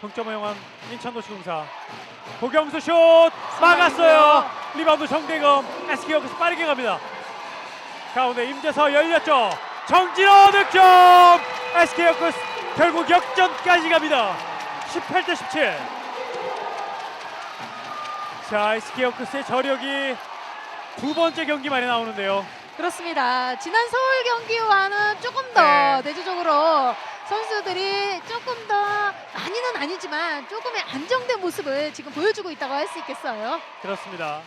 동점을 향한 인천도시공사 고경수 슛 막았어요. 리바운드 정대금 SK역에서 빠르게 갑니다. 가운데 임재서 열렸죠. 정진호 득점. SK역에서 결국 역전까지 갑니다. 18대 17. 자, SK역스의 저력이 두 번째 경기 만에 나오는데요. 그렇습니다. 지난 서울 경기와는 조금 더 네. 내주적으로 선수들이 많이는 아니지만 조금의 안정된 모습을 지금 보여주고 있다고 할 수 있겠어요. 그렇습니다.